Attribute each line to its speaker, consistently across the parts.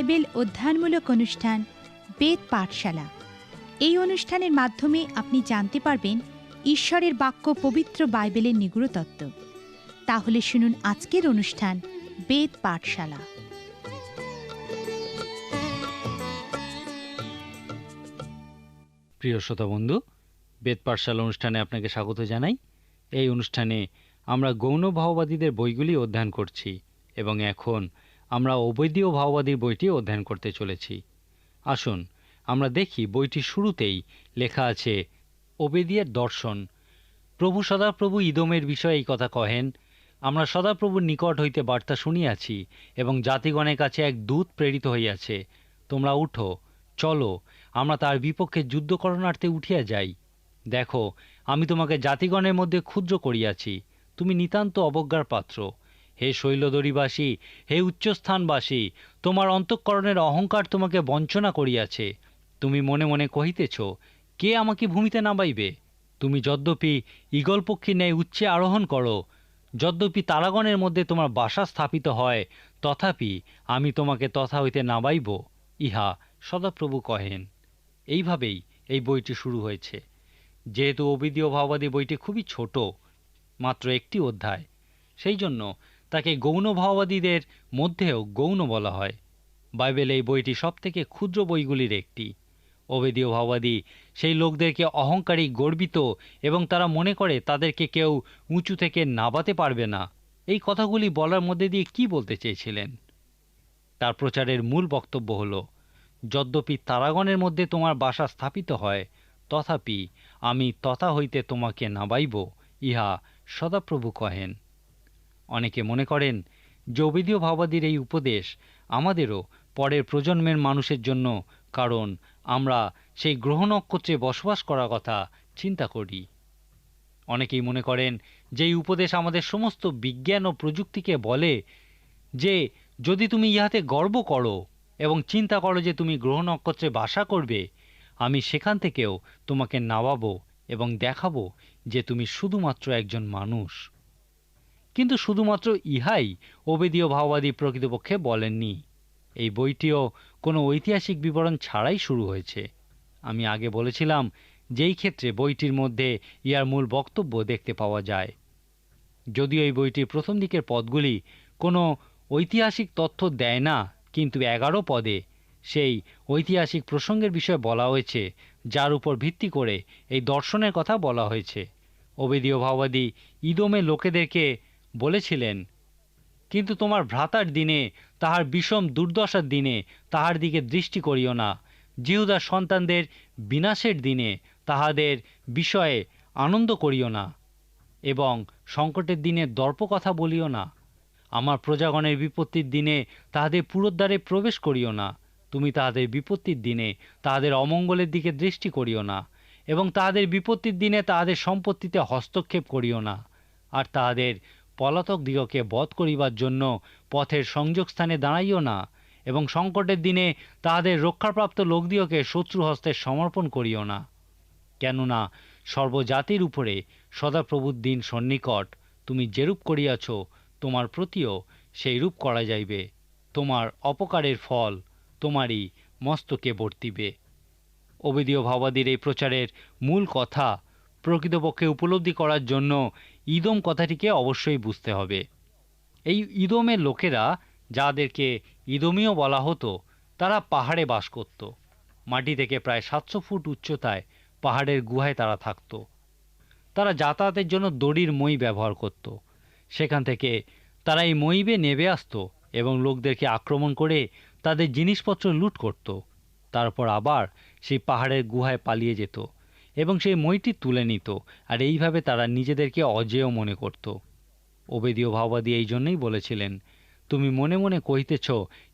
Speaker 1: Bible অধ্যয়নমূলক অনুষ্ঠান, বেদ পাঠশালা। এই অনুষ্ঠানের মাধ্যমে আপনি জানতে পারবেন ঈশ্বরের বাক্য পবিত্র বাইবেলের নিগুড় তত্ত্ব। তাহলে শুনুন আজকের অনুষ্ঠান, বেদ পাঠশালা।
Speaker 2: প্রিয় শ্রোতা বন্ধু, বেদ পাঠশালা অনুষ্ঠানে আপনাকে স্বাগত জানাই। এই অনুষ্ঠানে আমরা গৌণ ভাওবাদীদের বইগুলি অধ্যয়ন করছি এবং এখন আমরা অবৈধীয় ভাওবাদীর বইটি অধ্যয়ন করতে চলেছি। আসুন, আমরা দেখি বইটির শুরুতেই লেখা আছে, ওবেদিয়ার দর্শন। প্রভু সদাপ্রভু ইদমের বিষয়ে এই কথা কহেন, আমরা সদাপ্রভুর নিকট হইতে বার্তা শুনিয়াছি এবং জাতিগণের কাছে এক দূত প্রেরিত হইয়াছে। তোমরা উঠো, চলো, আমরা তার বিপক্ষে যুদ্ধ করণার্থে উঠিয়া যাই। দেখো, আমি তোমাকে জাতিগণের মধ্যে ক্ষুদ্র করিয়াছি, তুমি নিতান্ত অবজ্ঞার পাত্র। হে শৈলদরিবাসী হে উচ্চস্থানবাসী, তোমার অন্তঃকরণের অহংকার তোমাকে বঞ্চনা করিয়াছে। তুমি মনে মনে কহিতেছ, কে আমাকে ভূমিতে নামাইবে? তুমি যদ্যপি ঈগল পক্ষী ন্যায় উচ্চে আরোহণ করো, যদ্যপি তারাগণের মধ্যে তোমার বাসা স্থাপিত হয়, তথাপি আমি তোমাকে তথা হইতে নামাইব। ইহা সদাপ্রভু কহেন। এইভাবেই এই বইটি শুরু হয়েছে। যেহেতু অবিদীয় ভাওবাদী বইটি খুবই ছোট, মাত্র একটি অধ্যায় সেই জন্য তাকে গৌণ ভাওবাদীদের মধ্যেও গৌণ বলা হয়। বাইবেল এই বইটি সবথেকে ক্ষুদ্র বইগুলির একটি। অবেদীয় ভাওবাদী সেই লোকদেরকে অহংকারী, গর্বিত এবং তারা মনে করে তাদেরকে কেউ উঁচু থেকে নাবাতে পারবে না। এই কথাগুলি বলার মধ্যে দিয়ে কি বলতে চেয়েছিলেন? তার প্রচারের মূল বক্তব্য হল, যদ্যপি তারাগণের মধ্যে তোমার বাসা স্থাপিত হয়, তথাপি আমি তথা হইতে তোমাকে নাবাইব, ইহা সদাপ্রভু কহেন। অনেকে মনে করেন, যৌবেদীয় ভাবাদীর এই উপদেশ আমাদেরও পরের প্রজন্মের মানুষের জন্য, কারণ আমরা সেই গ্রহ নক্ষত্রে বসবাস করার কথা চিন্তা করি। অনেকেই মনে করেন যে এই উপদেশ আমাদের সমস্ত বিজ্ঞান ও প্রযুক্তিকে বলে যে, যদি তুমি ইহাতে গর্ব করো এবং চিন্তা করো যে তুমি গ্রহ নক্ষত্রে বাসা করবে, আমি সেখান থেকেও তোমাকে নামাবো এবং দেখাবো যে তুমি শুধুমাত্র একজন মানুষ। কিন্তু শুধুমাত্র ইহাই ওবেদীয় ভাওবাদী প্রকৃতপক্ষে বলেননি। এই বইটিও কোনো ঐতিহাসিক বিবরণ ছাড়াই শুরু হয়েছে। আমি আগে বলেছিলাম, যেই ক্ষেত্রে বইটির মধ্যে ইহার মূল বক্তব্য দেখতে পাওয়া যায়। যদিও এই বইটির প্রথম দিকের পদগুলি কোনো ঐতিহাসিক তথ্য দেয় না, কিন্তু এগারো পদে সেই ঐতিহাসিক প্রসঙ্গের বিষয়ে বলা হয়েছে, যার উপর ভিত্তি করে এই দর্শনের কথা বলা হয়েছে। অবেদীয় ভাওবাদী ইদমে লোকেদেরকে বলেছিলেন, কিন্তু তোমার ভ্রাতার দিনে, তাহার বিষম দুর্দশার দিনে, তাহার দিকে দৃষ্টি করিও না। জিহুদার সন্তানদের বিনাশের দিনে, তাহাদের বিষয়ে আনন্দ করিও না এবং সংকটের দিনে দর্প কথা বলিও না। আমার প্রজাগণের বিপত্তির দিনে, তাহাদের পুরোদ্বারে প্রবেশ করিও না। তুমি তাহাদের বিপত্তির দিনে, তাহাদের অমঙ্গলের দিকে দৃষ্টি করিও না এবং তাহাদের বিপত্তির দিনে, তাহাদের সম্পত্তিতে হস্তক্ষেপ করিও না। আর তাহাদের পলাতক দিগকে বধ করিবার জন্য পথের সংযোগস্থানে দাঁড়াইও না এবং সংকটের দিনে তাহাদের রক্ষাপ্রাপ্ত লোকদিগকে শত্রু হস্তে সমর্পণ করিও না। কেননা সর্বজাতির উপরে সদাপ্রভুর দিন সন্নিকট তুমি যেরূপ করিয়াছ, তোমার প্রতিও সেই রূপ করা যাইবে। তোমার অপকারের ফল তোমারই মস্তকে বর্তিবে। অবেদীয় ভাবাদীর এই প্রচারের মূল কথা প্রকৃতপক্ষে উপলব্ধি করার জন্য ইদম কথাটিকে অবশ্যই বুঝতে হবে। এই ইদমের লোকেরা যাদেরকে ইদমীয় বলা হতো, তারা পাহাড়ে বাস করত। মাটি থেকে প্রায় সাতশো ফুট উচ্চতায় পাহাড়ের গুহায় তারা থাকত। তারা যাতায়াতের জন্য দড়ির মই ব্যবহার করত। সেখান থেকে তারা এই মইবে নেবে আসতো এবং লোকদেরকে আক্রমণ করে তাদের জিনিসপত্র লুট করত। তারপর আবার সেই পাহাড়ের গুহায় পালিয়ে যেত। এবং সেই মইটি তুলে নিত, আর এইভাবে তারা নিজেদেরকে অজেয় মনে করত। ওবেদীয় ভাওবাদী এই জন্যই বলেছিলেন, তুমি মনে মনে কহিতেছ,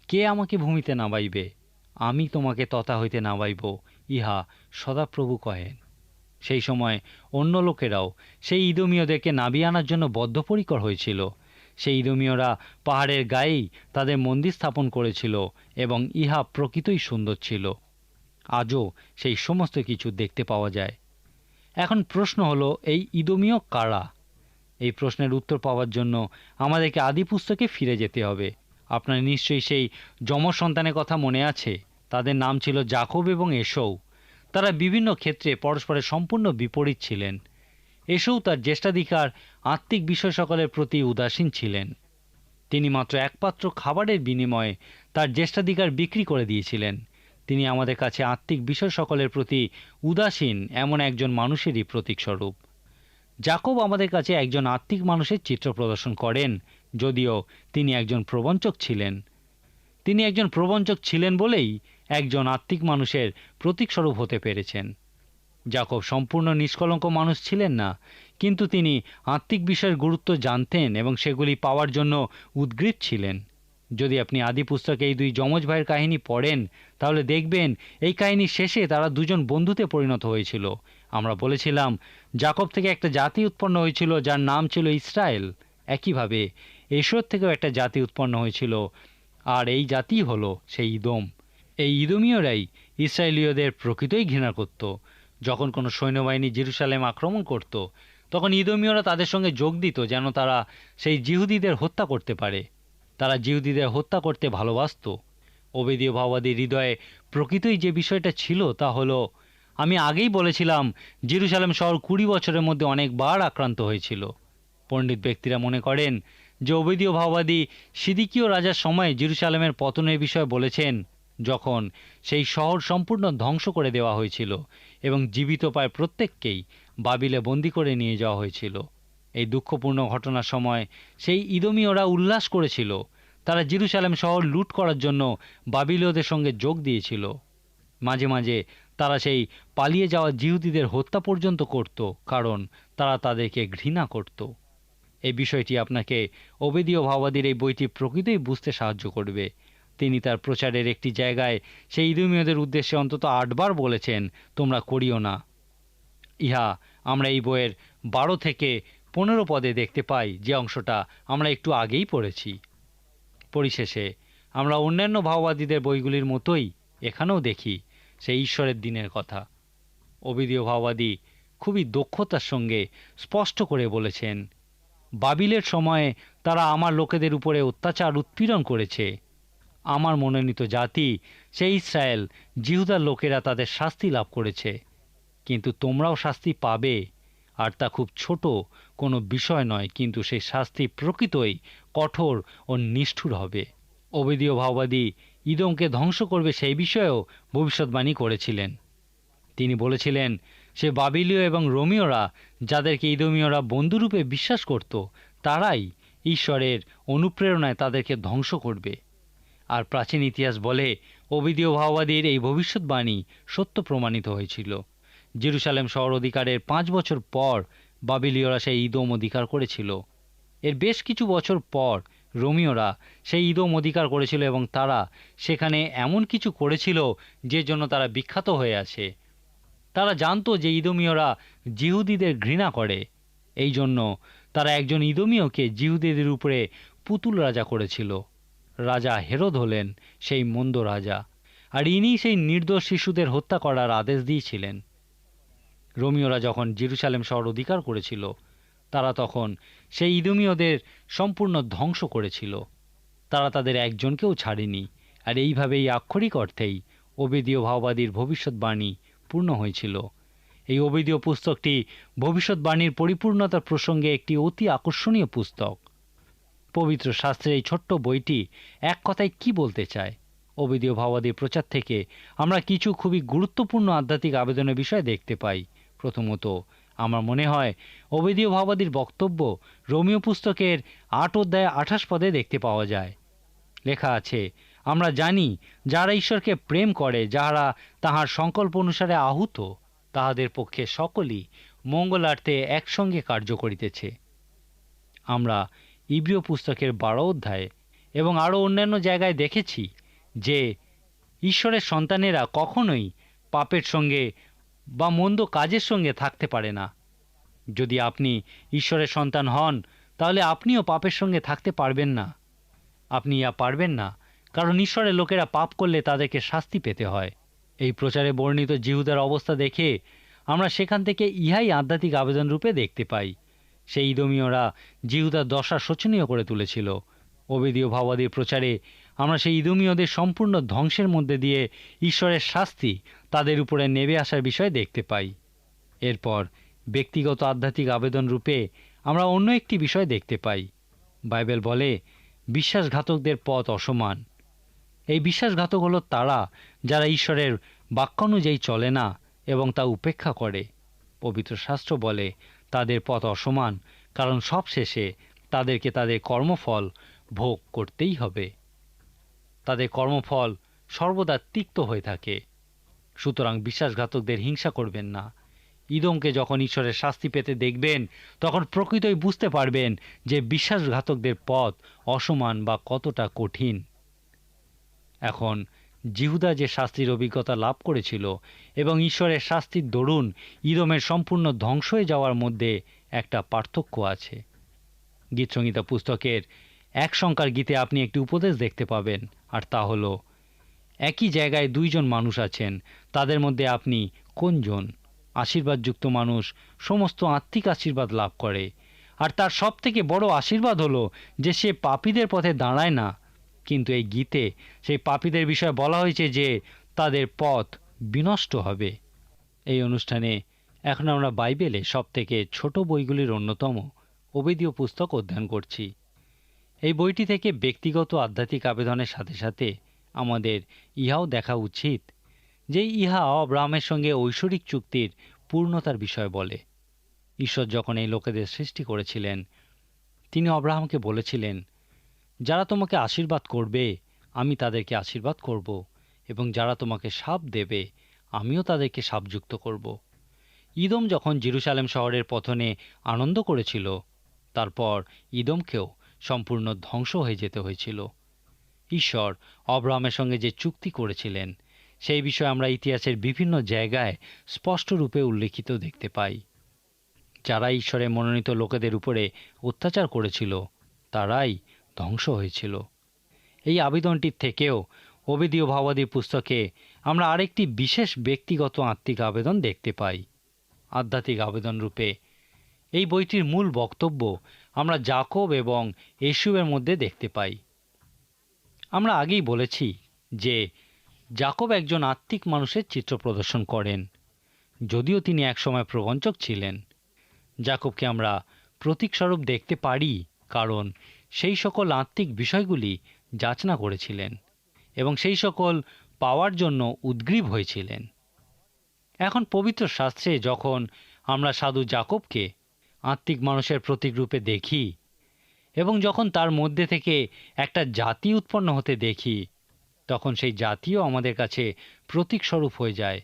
Speaker 2: কে আমাকে ভূমিতে নামাইবে? আমি তোমাকে তথা হইতে নামাইব। ইহা সদাপ্রভু কহেন। সেই সময় অন্য লোকেরাও সেই ইদমীয়দেরকে নাবিয়ে আনার জন্য বদ্ধপরিকর হয়েছিল। সেই ইদমীয়রা পাহাড়ের গায়েই তাদের মন্দির স্থাপন করেছিল এবং ইহা প্রকৃতই সুন্দর ছিল। আজও সেই সমস্ত কিছু দেখতে পাওয়া যায়। এখন প্রশ্ন হলো, এই ইদমীয় কারা? এই প্রশ্নের উত্তর পাওয়ার জন্য আমাদেরকে আদি পুস্তকে ফিরে যেতে হবে। আপনার নিশ্চয়ই সেই যম সন্তানের কথা মনে আছে। তাদের নাম ছিল জাকব এবং এসৌ তারা বিভিন্ন ক্ষেত্রে পরস্পরের সম্পূর্ণ বিপরীত ছিলেন। এসৌ তার জ্যেষ্ঠাধিকার, আত্মিক বিষয় সকলের প্রতি উদাসীন ছিলেন। তিনি মাত্র একপাত্র খাবারের বিনিময়ে তার জ্যেষ্ঠাধিকার বিক্রি করে দিয়েছিলেন। তিনি আমাদের কাছে আত্মিক বিষয় সকলের প্রতি উদাসীন এমন একজন মানুষেরই প্রতীকস্বরূপ। জাকব আমাদের কাছে একজন আত্মিক মানুষের চিত্র প্রদর্শন করেন, যদিও তিনি একজন প্রবঞ্চক ছিলেন। তিনি একজন প্রবঞ্চক ছিলেন বলেই একজন আত্মিক মানুষের প্রতীকস্বরূপ হতে পেরেছেন। জাকব সম্পূর্ণ নিষ্কলঙ্ক মানুষ ছিলেন না, কিন্তু তিনি আত্মিক বিষয়ের গুরুত্ব জানতেন এবং সেগুলি পাওয়ার জন্য উদ্গ্রীব ছিলেন। যদি আপনি আদি পুস্তকে এই দুই যমজ ভাইয়ের কাহিনী পড়েন, তাহলে দেখবেন এই কাহিনীর শেষে তারা দুজন বন্ধুতে পরিণত হয়েছিল। আমরা বলেছিলাম, জাকব থেকে একটা জাতি উৎপন্ন হয়েছিল যার নাম ছিল ইসরায়েল। একইভাবে এশোর থেকেও একটা জাতি উৎপন্ন হয়েছিল, আর এই জাতিই হলো সেই ইদম। এই ইদমীয়রাই ইসরায়েলীয়দের প্রকৃতই ঘৃণা করত। যখন কোনো সৈন্যবাহিনী জিরুসালেম আক্রমণ করত, তখন ইদমীয়রা তাদের সঙ্গে যোগ দিত যেন তারা সেই জিহুদিদের হত্যা করতে পারে। তারা জিহুদিদের হত্যা করতে ভালোবাসত। ওবেদীয় ভাওবাদীর হৃদয়ে প্রকৃতই যে বিষয়টা ছিল তা হলো, আমি আগেই বলেছিলাম, জেরুসালেম শহর কুড়ি বছরের মধ্যে অনেকবার আক্রান্ত হয়েছিল। পণ্ডিত ব্যক্তিরা মনে করেন যে ওবেদীয় ভাওবাদী সিদিকীয় রাজার সময় জেরুসালেমের পতনের বিষয়ে বলেছেন, যখন সেই শহর সম্পূর্ণ ধ্বংস করে দেওয়া হয়েছিল এবং জীবিত পায় প্রত্যেককেই বাবিলে বন্দি করে নিয়ে যাওয়া হয়েছিল। এই দুঃখপূর্ণ ঘটনার সময় সেই ইদমীয়রা উল্লাস করেছিল। তারা জেরুসালেম শহর লুট করার জন্য বাবিলীয়দের সঙ্গে যোগ দিয়েছিল। মাঝে মাঝে তারা সেই পালিয়ে যাওয়া জিহুদিদের হত্যা পর্যন্ত করত, কারণ তারা তাদেরকে ঘৃণা করত। এই বিষয়টি আপনাকে অবেদীয় ভাবাদীর এই বইটি প্রকৃতই বুঝতে সাহায্য করবে। তিনি তার প্রচারের একটি জায়গায় সেই ইদুমীয়দের উদ্দেশ্যে অন্তত আটবার বলেছেন, তোমরা করিও না। ইহা আমরা এই বইয়ের বারো থেকে পনেরো পদে দেখতে পাই যে অংশটা আমরা একটু আগেই পড়েছি। পরিশেষে আমরা অন্যান্য ভাওবাদীদের বইগুলির মতোই এখানেও দেখি সেই ঈশ্বরের দিনের কথা। অবিদীয় ভাওবাদী খুবই দক্ষতার সঙ্গে স্পষ্ট করে বলেছেন, বাবিলের সময়ে তারা আমার লোকেদের উপরে অত্যাচার উৎপীড়ন করেছে। আমার মনোনীত জাতি, সেই ইসরায়েল, জিহুদার লোকেরা তাদের শাস্তি লাভ করেছে। কিন্তু তোমরাও শাস্তি পাবে, আর তা খুব ছোট কোনো বিষয় নয়, কিন্তু সেই শাস্তি প্রকৃতই কঠোর ও নিষ্ঠুর হবে। অবেদীয় ভাওবাদী ইদমকে ধ্বংস করবে সেই বিষয়েও ভবিষ্যৎবাণী করেছিলেন। তিনি বলেছিলেন, সে বাবিলীয় এবং রোমিওরা যাদেরকে ইদমীয়রা বন্ধুরূপে বিশ্বাস করত, তারাই ঈশ্বরের অনুপ্রেরণায় তাদেরকে ধ্বংস করবে। আর প্রাচীন ইতিহাস বলে অবিদীয় ভাওবাদীর এই ভবিষ্যৎবাণী সত্য প্রমাণিত হয়েছিল। জেরুসালেম শহর অধিকারের পাঁচ বছর পর বাবিলীয়রা সেই ইদম অধিকার করেছিল। এর বেশ কিছু বছর পর রোমিওরা সেই ইদম অধিকার করেছিল এবং তারা সেখানে এমন কিছু করেছিল যে জন্য তারা বিখ্যাত হয়ে আছে। তারা জানতো যে ইদমীয়রা জিহুদিদের ঘৃণা করে। এই জন্য তারা একজন ইদমীয়কে জিহুদিদের উপরে পুতুল রাজা করেছিল। রাজা হেরোদ হলেন সেই মন্দ রাজা। আর ইনি সেই নির্দোষ শিশুদের হত্যা করার আদেশ দিয়েছিলেন। রোমিওরা যখন জেরুসালেম শহর অধিকার করেছিল, তারা তখন সেই ইদমীয়দের সম্পূর্ণ ধ্বংস করেছিল। তারা তাদের একজনকেও ছাড়েনি, আর এইভাবেই আক্ষরিক অর্থেই ওবেদীয় ভাওবাদীর ভবিষ্যৎবাণী পূর্ণ হয়েছিল। এই অবেদীয় পুস্তকটি ভবিষ্যৎবাণীর পরিপূর্ণতার প্রসঙ্গে একটি অতি আকর্ষণীয় পুস্তক। পবিত্র শাস্ত্রের এই ছোট্ট বইটি এক কথায় কি বলতে চায়? অবেদীয় ভাওবাদীর প্রচার থেকে আমরা কিছু খুবই গুরুত্বপূর্ণ আধ্যাত্মিক আবেদনের বিষয় দেখতে পাই। প্রথমত, আমার মনে হয় অবেদীয় ভাওবাদীর বক্তব্য রোমিও পুস্তকের আট অধ্যায় আঠাশ পদে দেখতে পাওয়া যায়। লেখা আছে, আমরা জানি যারা ঈশ্বরকে প্রেম করে, যাহারা তাহার সংকল্প অনুসারে আহুত, তাহাদের পক্ষে সকলই মঙ্গলার্থে একসঙ্গে কার্য করিতেছে। আমরা ইব্রিয় পুস্তকের বারো অধ্যায় এবং আরও অন্যান্য জায়গায় দেখেছি যে, ঈশ্বরের সন্তানেরা কখনোই পাপের সঙ্গে বা মন্দ কাজের সঙ্গে থাকতে পারে না। যদি আপনি ঈশ্বরের সন্তান হন, তাহলে আপনিও পাপের সঙ্গে থাকতে পারবেন না। আপনি ইয়া পারবেন না, কারণ ঈশ্বরের লোকেরা পাপ করলে তাদেরকে শাস্তি পেতে হয়। এই প্রচারে বর্ণিত জিহুদার অবস্থা দেখে আমরা সেখান থেকে ইহাই আধ্যাত্মিক আবেদন রূপে দেখতে পাই। সেই ইদমীয়রা জিহুদার দশা শোচনীয় করে তুলেছিল। অবেদীয় ভাবাদীর প্রচারে আমরা সেই ইদমীয়দের সম্পূর্ণ ধ্বংসের মধ্যে দিয়ে ঈশ্বরের শাস্তি তাদের উপরে নেমে আসার বিষয় দেখতে পাই। এরপর ব্যক্তিগত আধ্যাত্মিক আবেদন রূপে আমরা অন্য একটি বিষয় দেখতে পাই। বাইবেল বলে, বিশ্বাসঘাতকদের পথ অসমান। এই বিশ্বাসঘাতক হলো তারা যারা ঈশ্বরের বাক্যানুযায়ী চলে না এবং তা উপেক্ষা করে। পবিত্র শাস্ত্র বলে, তাদের পথ অসমান, কারণ সব শেষে তাদেরকে তাদের কর্মফল ভোগ করতেই হবে। তাদের কর্মফল সর্বদা তিক্ত হয়ে থাকে। সুতরাং বিশ্বাসঘাতকদের হিংসা করবেন না। ইদমকে যখন ঈশ্বরের শাস্তি পেতে দেখবেন, তখন প্রকৃতই বুঝতে পারবেন যে বিশ্বাসঘাতকদের পথ অসমান বা কতটা কঠিন। এখন, জিহুদা যে শাস্তির অভিজ্ঞতা লাভ করেছিল এবং ঈশ্বরের শাস্তির দরুন ইদমের সম্পূর্ণ ধ্বংস হয়ে যাওয়ার মধ্যে একটা পার্থক্য আছে। গীতসংহিতা পুস্তকের এক সংখ্যার গীতে আপনি একটি উপদেশ দেখতে পাবেন, আর তা হলো একই জায়গায় দুইজন মানুষ আছেন। তাদের মধ্যে আপনি কোনজন? আশীর্বাদযুক্ত মানুষ সমস্ত আত্মিক আশীর্বাদ লাভ করে। আর তার সব থেকে বড় আশীর্বাদ হলো যে সে পাপীদের পথে দাঁড়ায় না। কিন্তু এই গীতে সেই পাপীদের বিষয়ে বলা হয়েছে যে তাদের পথ বিনষ্ট হবে। এই অনুষ্ঠানে এখন আমরা বাইবেলে সব থেকে ছোট বইগুলির অন্যতম অবেদীয় পুস্তক অধ্যয়ন করছি। এই বইটি থেকে ব্যক্তিগত আধ্যাত্মিক আবেদনের সাথে সাথে আমাদের ইহাও দেখা উচিত যে ইহা অব্রাহামের সঙ্গে ঐশ্বরিক চুক্তির পূর্ণতার বিষয় বলে। ঈশ্বর যখন এই লোকেদের সৃষ্টি করেছিলেন, তিনি অব্রাহামকে বলেছিলেন, যারা তোমাকে আশীর্বাদ করবে, আমি তাদেরকে আশীর্বাদ করব, এবং যারা তোমাকে সাপ দেবে, আমিও তাদেরকে সাপযুক্ত করব। ইদম যখন জেরুসালেম শহরের পথনে আনন্দ করেছিল, তারপর ইদমকেও সম্পূর্ণ ধ্বংস হয়ে যেতে হয়েছিল। ঈশ্বর অব্রাহামের সঙ্গে যে চুক্তি করেছিলেন, সেই বিষয়ে আমরা ইতিহাসের বিভিন্ন জায়গায় স্পষ্টরূপে উল্লেখিত দেখতে পাই। যারা ঈশ্বরের মনোনীত লোকেদের উপরে অত্যাচার করেছিল, তারাই ধ্বংস হয়েছিল। এই আবেদনটির থেকেও অবেদীয় ভাবাদী পুস্তকে আমরা আরেকটি বিশেষ ব্যক্তিগত আত্মিক আবেদন দেখতে পাই। আধ্যাত্মিক আবেদন রূপে এই বইটির মূল বক্তব্য আমরা জাকব এবং এসুবের মধ্যে দেখতে পাই। আমরা আগেই বলেছি যে জাকব একজন আত্মিক মানুষের চিত্র প্রদর্শন করেন। যদিও তিনি একসময় প্রবঞ্চক ছিলেন। জাকবকে আমরা প্রতীকস্বরূপ দেখতে পারি, কারণ সেই সকল আত্মিক বিষয়গুলি যাচনা করেছিলেন এবং সেই সকল পাওয়ার জন্য উদ্গ্রীব হয়েছিলেন। এখন পবিত্র শাস্ত্রে যখন আমরা সাধু জাকবকে আত্মিক মানুষের প্রতীক রূপে দেখি এবং যখন তার মধ্যে থেকে একটা জাতি উৎপন্ন হতে দেখি, তখন সেই জাতিও আমাদের কাছে প্রতীকস্বরূপ হয়ে যায়।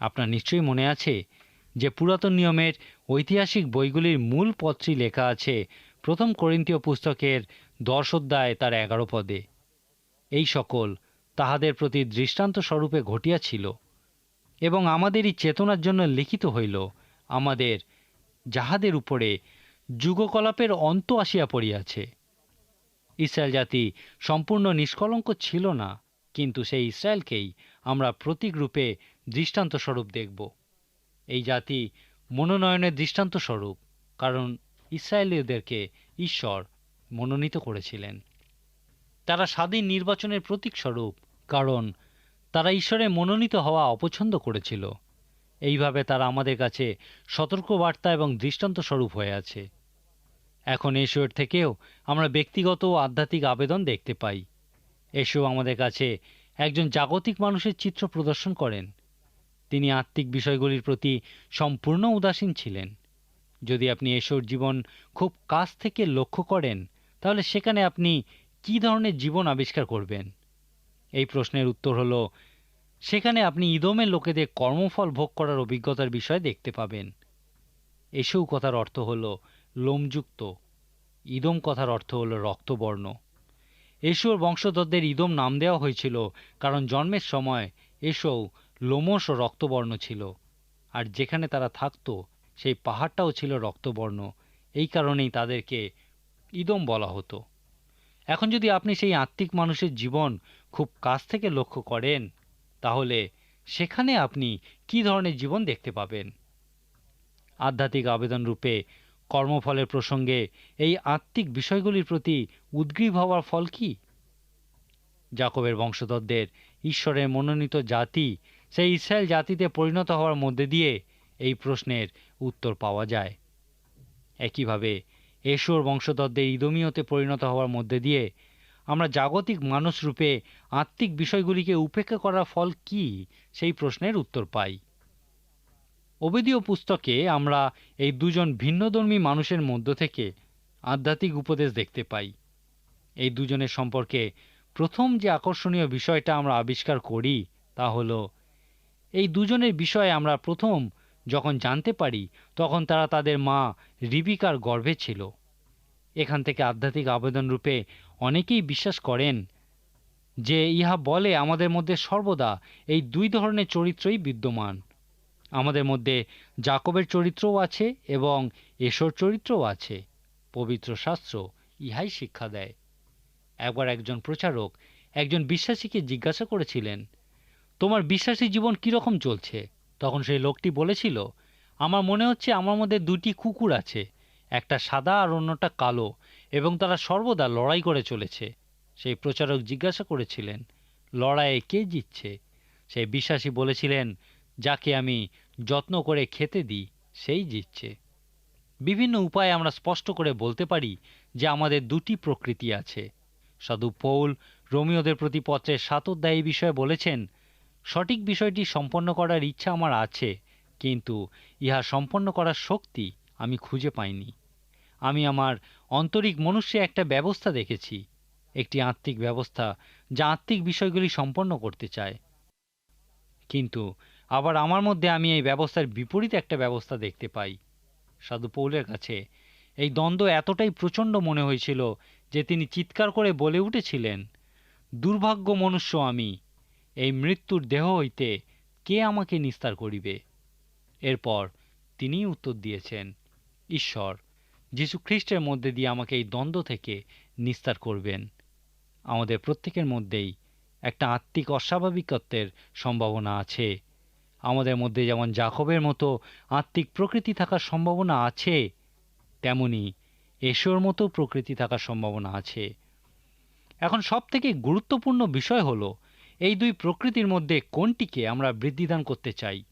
Speaker 2: আপনার নিশ্চয়ই মনে আছে যে পুরাতন নিয়মের ঐতিহাসিক বইগুলির মূল পত্রই লেখা আছে প্রথম করিন্তীয় পুস্তকের দশ তার এগারো পদে। এই সকল তাহাদের প্রতি দৃষ্টান্ত স্বরূপে ঘটিয়াছিল এবং আমাদেরই চেতনার জন্য লিখিত হইল, আমাদের যাহাদের উপরে যুগকলাপের অন্ত আসিয়া পড়িয়াছে। ইসরায়েল জাতি সম্পূর্ণ নিষ্কলঙ্ক ছিল না, কিন্তু সেই ইসরায়েলকেই আমরা প্রতীক রূপে দৃষ্টান্ত স্বরূপ দেখব। এই জাতি মনোনয়নের দৃষ্টান্ত স্বরূপ কারণ ইসরায়েলীয়দেরকে ঈশ্বর মনোনীত করেছিলেন। তারা স্বাধীন নির্বাচনের প্রতীক স্বরূপ কারণ তারা ঈশ্বরে মনোনীত হওয়া অপছন্দ করেছিল। এইভাবে তারা আমাদের কাছে সতর্কবার্তা এবং দৃষ্টান্ত স্বরূপ হয়ে আছে। এখন এশোর থেকেও আমরা ব্যক্তিগত ও আধ্যাত্মিক আবেদন দেখতে পাই। এসো আমাদের কাছে একজন জাগতিক মানুষের চিত্র প্রদর্শন করেন। তিনি আত্মিক বিষয়গুলির প্রতি সম্পূর্ণ উদাসীন ছিলেন। যদি আপনি এসোর জীবন খুব কাছ থেকে লক্ষ্য করেন, তাহলে সেখানে আপনি কী ধরনের জীবন আবিষ্কার করবেন? এই প্রশ্নের উত্তর হলো, সেখানে আপনি ইদমের লোকেদের কর্মফল ভোগ করার অভিজ্ঞতার বিষয় দেখতে পাবেন। এসেও কথার অর্থ হলো লোমযুক্ত। ইদম কথার অর্থ হলো রক্তবর্ণ। এসোর বংশধরদের ইদম নাম দেওয়া হয়েছিল কারণ জন্মের সময় এসও লোমস ও রক্তবর্ণ ছিল, আর যেখানে তারা থাকতো সেই পাহাড়টাও ছিল রক্তবর্ণ। এই কারণেই তাদেরকে ইদম বলা হতো। এখন যদি আপনি সেই আত্মিক মানুষের জীবন খুব কাছ থেকে লক্ষ্য করেন, তাহলে সেখানে আপনি কী ধরনের জীবন দেখতে পাবেন? আধ্যাত্মিক আবেদন রূপে কর্মফলের প্রসঙ্গে, এই আত্মিক বিষয়গুলির প্রতি উদ্গ্রীব হওয়ার ফল কি? জাকবের বংশধরদের ঈশ্বরের মনোনীত জাতি, সেই ইসরায়েল জাতিতে পরিণত হওয়ার মধ্যে দিয়ে এই প্রশ্নের উত্তর পাওয়া যায়। একইভাবে, এশোর বংশধরদের ইদমীয়তে পরিণত হওয়ার মধ্যে দিয়ে আমরা জাগতিক মানুষ রূপে আত্মিক বিষয়গুলিকে উপেক্ষা করার ফল কি? সেই প্রশ্নের উত্তর পাই। অবেদীয় পুস্তকে আমরা এই দুজন ভিন্নধর্মী মানুষের মধ্য থেকে আধ্যাত্মিক উপদেশ দেখতে পাই। এই দুজনের সম্পর্কে প্রথম যে আকর্ষণীয় বিষয়টা আমরা আবিষ্কার করি তা হলো, এই দুজনের বিষয়ে আমরা প্রথম যখন জানতে পারি, তখন তারা তাদের মা রিবিকার গর্ভে ছিল। এখান থেকে আধ্যাত্মিক আবেদন রূপে অনেকেই বিশ্বাস করেন যে ইহা বলে আমাদের মধ্যে সর্বদা এই দুই ধরনের চরিত্রই বিদ্যমান। আমাদের মধ্যে জাকবের চরিত্রও আছে এবং এশোর চরিত্রও আছে। পবিত্র শাস্ত্র ইহাই শিক্ষা দেয়। একবার একজন প্রচারক একজন বিশ্বাসীকে জিজ্ঞাসা করেছিলেন, তোমার বিশ্বাসী জীবন কীরকম চলছে? তখন সেই লোকটি বলেছিল, আমার মনে হচ্ছে আমার মধ্যে দুটি কুকুর আছে, একটা সাদা আর অন্যটা কালো, এবং তারা সর্বদা লড়াই করে চলেছে। সেই প্রচারক জিজ্ঞাসা করেছিলেন, লড়াইয়ে কে জিতছে? সেই বিশ্বাসী বলেছিলেন, যাকে আমি যত্ন করে খেতে দিই, সেই জিতছে। বিভিন্ন উপায়ে আমরা স্পষ্ট করে বলতে পারি যে আমাদের দুটি প্রকৃতি আছে। সাধু পৌল রোমিওদের প্রতি পত্রের সাত বিষয়ে বলেছেন, সঠিক বিষয়টি সম্পন্ন করার ইচ্ছা আমার আছে, কিন্তু ইহা সম্পন্ন করার শক্তি আমি খুঁজে পাইনি। আমি আমার আন্তরিক মনুষ্যে একটা ব্যবস্থা দেখেছি, একটি আত্মিক ব্যবস্থা যা আত্মিক বিষয়গুলি সম্পন্ন করতে চায়। কিন্তু আবার আমার মধ্যে আমি এই ব্যবস্থার বিপরীত একটা ব্যবস্থা দেখতে পাই। সাধু পৌলের কাছে এই দ্বন্দ্ব এতটাই প্রচণ্ড মনে হয়েছিল যে তিনি চিৎকার করে বলে উঠেছিলেন, দুর্ভাগ্য মনুষ্য আমি, এই মৃত্যুর দেহ হইতে কে আমাকে নিস্তার করিবে? এরপর তিনিই উত্তর দিয়েছেন, ঈশ্বর, যীশু খ্রিস্টের মধ্যে দিয়ে আমাকে এই দ্বন্দ্ব থেকে নিস্তার করবেন। আমাদের প্রত্যেকের মধ্যেই একটা আত্মিক অস্বাভাবিকত্বের সম্ভাবনা আছে। আমাদের মধ্যে যেমন জাকবের মতো আত্মিক প্রকৃতি থাকার সম্ভাবনা আছে, তেমনি এশোর মতো প্রকৃতি থাকার সম্ভাবনা আছে। এখন সব থেকে গুরুত্বপূর্ণ বিষয় হলো, এই দুই প্রকৃতির মধ্যে কোনটিকে আমরা বৃদ্ধিদান করতে চাই?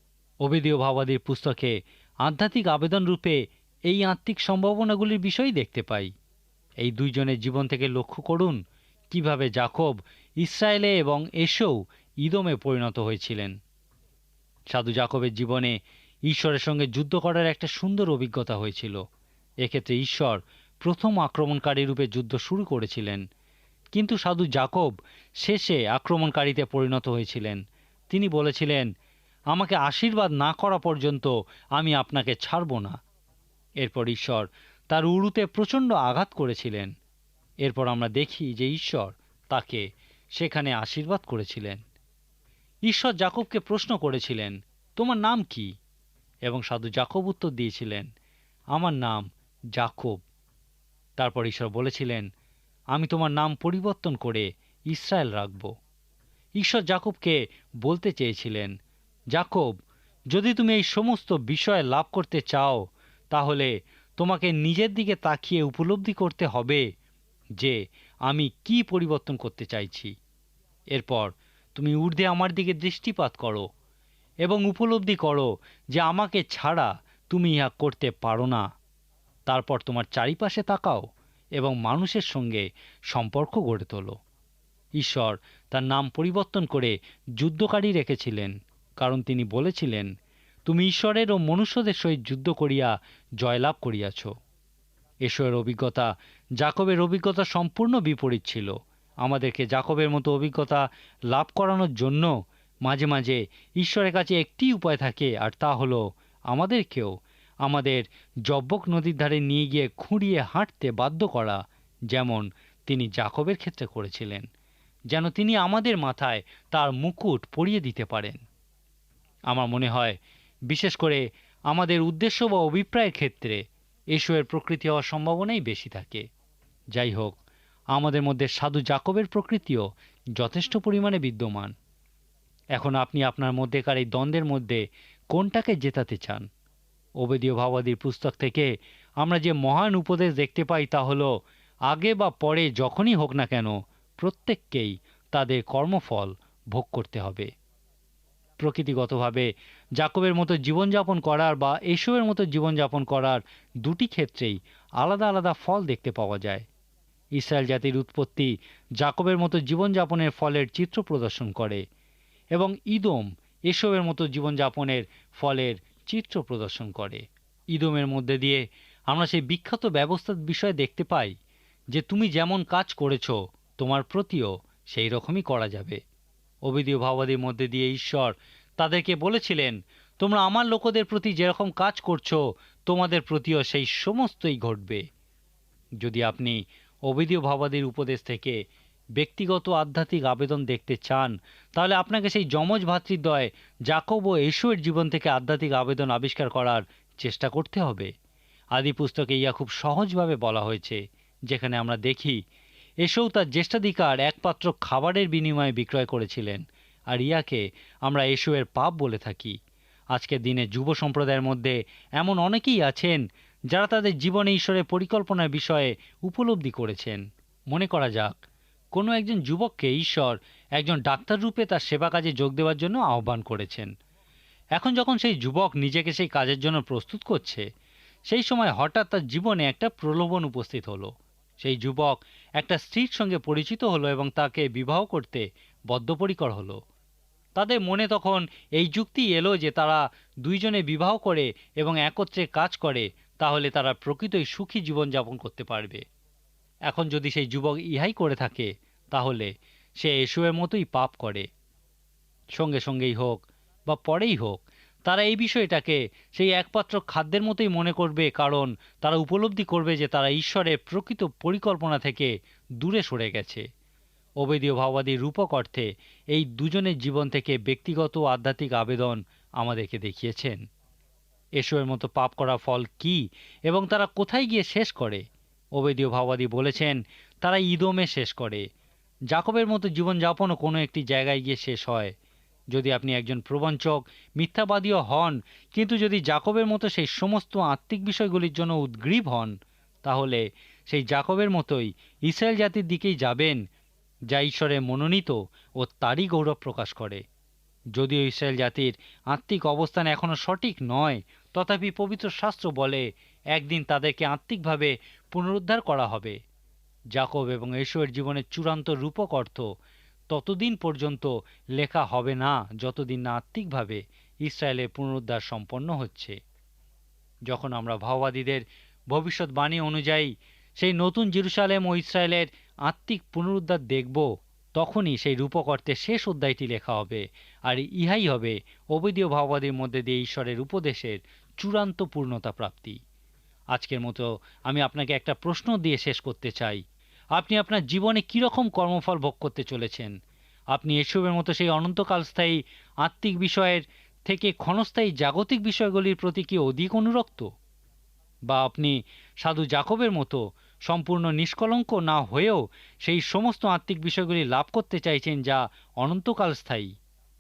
Speaker 2: অবেদীয় ভাবাদীর পুস্তকে আধ্যাত্মিক আবেদন রূপে এই আত্মিক সম্ভাবনাগুলির বিষয়ই দেখতে পাই। এই দুইজনের জীবন থেকে লক্ষ্য করুন, কীভাবে জাকব ইসরায়েলে এবং এসেও ইদমে পরিণত হয়েছিলেন। সাধু জাকবের জীবনে ঈশ্বরের সঙ্গে যুদ্ধ করার একটা সুন্দর অভিজ্ঞতা হয়েছিল। এক্ষেত্রে ঈশ্বর প্রথম আক্রমণকারী রূপে যুদ্ধ শুরু করেছিলেন। কিন্তু সাধু জাকব শেষে আক্রমণকারীতে পরিণত হয়েছিলেন। তিনি বলেছিলেন, আমাকে আশীর্বাদ না করা পর্যন্ত আমি আপনাকে ছাড়ব না। এরপর ঈশ্বর তার উরুতে প্রচণ্ড আঘাত করেছিলেন। এরপর আমরা দেখি যে ঈশ্বর তাকে সেখানে আশীর্বাদ করেছিলেন। ঈশ্বর জাকবকে প্রশ্ন করেছিলেন, তোমার নাম কি? এবং সাধু জাকব উত্তর দিয়েছিলেন, আমার নাম জাকব। তারপর ঈশ্বর বলেছিলেন, আমি তোমার নাম পরিবর্তন করে ইসরায়েল রাখব। ঈশ্বর জাকবকে বলতে চেয়েছিলেন, জাকব, যদি তুমি এই সমস্ত বিষয় লাভ করতে চাও, তাহলে তোমাকে নিজের দিকে তাকিয়ে উপলব্ধি করতে হবে যে আমি কি পরিবর্তন করতে চাইছি। এরপর তুমি ঊর্ধ্বে আমার দিকে দৃষ্টিপাত করো এবং উপলব্ধি করো যে আমাকে ছাড়া তুমি ইহা করতে পারো না। তারপর তোমার চারিপাশে তাকাও এবং মানুষের সঙ্গে সম্পর্ক গড়ে তোলো। ঈশ্বর তার নাম পরিবর্তন করে যুদ্ধকারী রেখেছিলেন, কারণ তিনি বলেছিলেন, তুমি ঈশ্বরের ও মনুষ্যদের সহিত যুদ্ধ করিয়া জয়লাভ করিয়াছ। এসবের অভিজ্ঞতা জাকবের অভিজ্ঞতা সম্পূর্ণ বিপরীত ছিল। আমাদেরকে জাকবের মতো অভিজ্ঞতা লাভ করানোর জন্য মাঝে মাঝে ঈশ্বরের কাছে একটি উপায় থাকে, আর তা হলো আমাদেরকেও আমাদের জব্বক নদীর ধারে নিয়ে গিয়ে খুঁড়িয়ে হাঁটতে বাধ্য করা, যেমন তিনি জাকবের ক্ষেত্রে করেছিলেন, যেন তিনি আমাদের মাথায় তার মুকুট পরিয়ে দিতে পারেন। আমার মনে হয়, বিশেষ করে আমাদের উদ্দেশ্য বা অভিপ্রায়ের ক্ষেত্রে, এসবের প্রকৃতি হওয়ার সম্ভাবনাই বেশি থাকে। যাই হোক আমাদের মধ্যে সাধু জাকবের প্রকৃতিও যথেষ্ট পরিমাণে বিদ্যমান। এখন আপনি আপনার মধ্যেকার এই দ্বন্দ্বের মধ্যে কোনটাকে জেতাতে চান? ওবেদীয় ভাবাদির পুস্তক থেকে আমরা যে মহান উপদেশ দেখতে পাই তা হলো, আগে বা পরে যখনই হোক না কেন প্রত্যেককেই তাদের কর্মফল ভোগ করতে হবে। প্রকৃতিগতভাবে জাকবের মতো জীবনযাপন করার বা এসবের মতো জীবনযাপন করার দুটি ক্ষেত্রেই আলাদা আলাদা ফল দেখতে পাওয়া যায়। ইসরায়েল জাতির উৎপত্তি জাকবের মতো জীবনযাপনের ফলের চিত্র প্রদর্শন করে এবং ইদম এসবের মতো জীবনযাপনের ফলের চিত্র প্রদর্শন করে। ইদমের মধ্যে দিয়ে আমরা সেই বিখ্যাত ব্যবস্থার বিষয়ে দেখতে পাই যে তুমি যেমন কাজ করেছ, তোমার প্রতিও সেই রকমই করা যাবে। অবিদীয় ভাবাদির মধ্যে দিয়ে ঈশ্বর তাদেরকে বলেছিলেন, তোমরা আমার লোকদের প্রতি যেরকম কাজ করছ, তোমাদের প্রতিও সেই সমস্তই ঘটবে। যদি আপনি অবিদীয় ভাবাদির উপদেশ থেকে ব্যক্তিগত আধ্যাত্মিক আবেদন দেখতে চান, তাহলে আপনাকে সেই যমজ ভাতৃদ্বয় জাকব ও এসুয়ের জীবন থেকে আধ্যাত্মিক আবেদন আবিষ্কার করার চেষ্টা করতে হবে। আদি পুস্তকে ইয়া খুব সহজভাবে বলা হয়েছে, যেখানে আমরা দেখি, এসেও তার জ্যেষ্ঠাধিকার একমাত্র খাবারের বিনিময়ে বিক্রয় করেছিলেন, আর ইয়াকে আমরা এসুয়ের পাপ বলে থাকি। আজকের দিনে যুব সম্প্রদায়ের মধ্যে এমন অনেকেই আছেন যারা তাদের জীবনে ঈশ্বরের পরিকল্পনার বিষয়ে উপলব্ধি করেছেন। মনে করা যাক, কোনো একজন যুবককে ঈশ্বর একজন ডাক্তার রূপে তার সেবা কাজে যোগ দেওয়ার জন্য আহ্বান করেছেন। এখন যখন সেই যুবক নিজেকে সেই কাজের জন্য প্রস্তুত করছে, সেই সময় হঠাৎ তার জীবনে একটা প্রলোভন উপস্থিত হলো। সেই যুবক একটা স্ত্রীর সঙ্গে পরিচিত হলো এবং তাকে বিবাহ করতে বদ্ধপরিকর হলো। তাদের মনে তখন এই যুক্তি এলো যে তারা দুইজনে বিবাহ করে এবং একত্রে কাজ করে তাহলে তারা প্রকৃতই সুখী জীবনযাপন করতে পারবে। এখন যদি সেই যুবক ইহাই করে থাকে, তাহলে সে এসুয়ের মতোই পাপ করে। সঙ্গে সঙ্গেই হোক বা পরেই হোক, তারা এই বিষয়টাকে সেই একমাত্র খাদ্যের মতোই মনে করবে, কারণ তারা উপলব্ধি করবে যে তারা ঈশ্বরের প্রকৃত পরিকল্পনা থেকে দূরে সরে গেছে। অবেদীয় ভাওবাদীর রূপক অর্থে এই দুজনের জীবন থেকে ব্যক্তিগত আধ্যাত্মিক আবেদন আমাদেরকে দেখিয়েছেন। এসবের মতো পাপ করা ফল কি এবং তারা কোথায় গিয়ে শেষ করে? ওবেদীয় ভাওবাদী বলেছেন, তারা ইদমে শেষ করে। জাকবের মতো জীবনযাপনও কোনো একটি জায়গায় গিয়ে শেষ হয়। যদি আপনি একজন প্রবঞ্চক, মিথ্যাবাদীও হন, কিন্তু যদি জাকবের মতো সেই সমস্ত আত্মিক বিষয়গুলির জন্য উদ্গ্রীব হন, তাহলে সেই জাকবের মতোই ইসরায়েল জাতির দিকেই যাবেন, যা ঈশ্বরে মনোনীত ও তারই গৌরব প্রকাশ করে। যদিও ইসরায়েল জাতির আত্মিক অবস্থান এখনও সঠিক নয় তথাপি পবিত্র শাস্ত্র বলে, একদিন তাদেরকে আত্মিকভাবে পুনরুদ্ধার করা হবে। জাকব এবং এসবের জীবনের চূড়ান্ত রূপক অর্থ, ততদিন পর্যন্ত লেখা হবে না, যতদিন না আত্মিকভাবে ইসরায়েলের পুনরুদ্ধার সম্পন্ন হচ্ছে। যখন আমরা ভাওবাদীদের ভবিষ্যৎবাণী অনুযায়ী সেই নতুন জেরুসালেম ও ইসরায়েলের আত্মিক পুনরুদ্ধার দেখব, তখনই সেই রূপক অর্থে শেষ অধ্যায়টি লেখা হবে, আর ইহাই হবে অবৈধীয় ভাওবাদীর মধ্যে দিয়ে ঈশ্বরের উপদেশের চূড়ান্ত পূর্ণতা প্রাপ্তি। আজকের মতো আমি আপনাকে একটা প্রশ্ন দিয়ে শেষ করতে চাই। আপনি আপনার জীবনে কীরকম কর্মফল ভোগ করতে চলেছেন? আপনি এসবের মতো সেই অনন্তকাল স্থায়ী আত্মিক বিষয়ের থেকে ক্ষণস্থায়ী জাগতিক বিষয়গুলির প্রতি কি অধিক অনুরক্ত? বা আপনি সাধু জাকবের মতো সম্পূর্ণ নিষ্কলঙ্ক না হয়েও সেই সমস্ত আত্মিক বিষয়গুলি লাভ করতে চাইছেন যা অনন্তকাল স্থায়ী?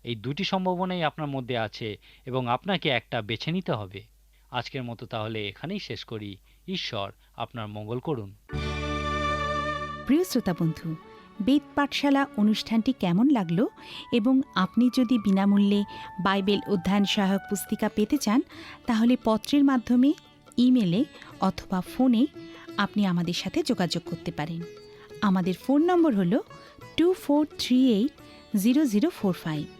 Speaker 2: এই দুটি সম্ভাবনাই আপনার মধ্যে আছে এবং আপনাকে একটা বেছে নিতে হবে। আজকের মতো তাহলে এখানেই শেষ করি। ঈশ্বর আপনার মঙ্গল করুন।
Speaker 1: প্রিয় শ্রোতা বন্ধু, বেদ পাঠশালা অনুষ্ঠানটি কেমন লাগল? এবং আপনি যদি বিনামূল্যে বাইবেল অধ্যয়ন সহায়ক পুস্তিকা পেতে চান, তাহলে পত্রের মাধ্যমে, ইমেলে অথবা ফোনে আপনি আমাদের সাথে যোগাযোগ করতে পারেন। আমাদের ফোন নম্বর হল two four three eight zero zero four five.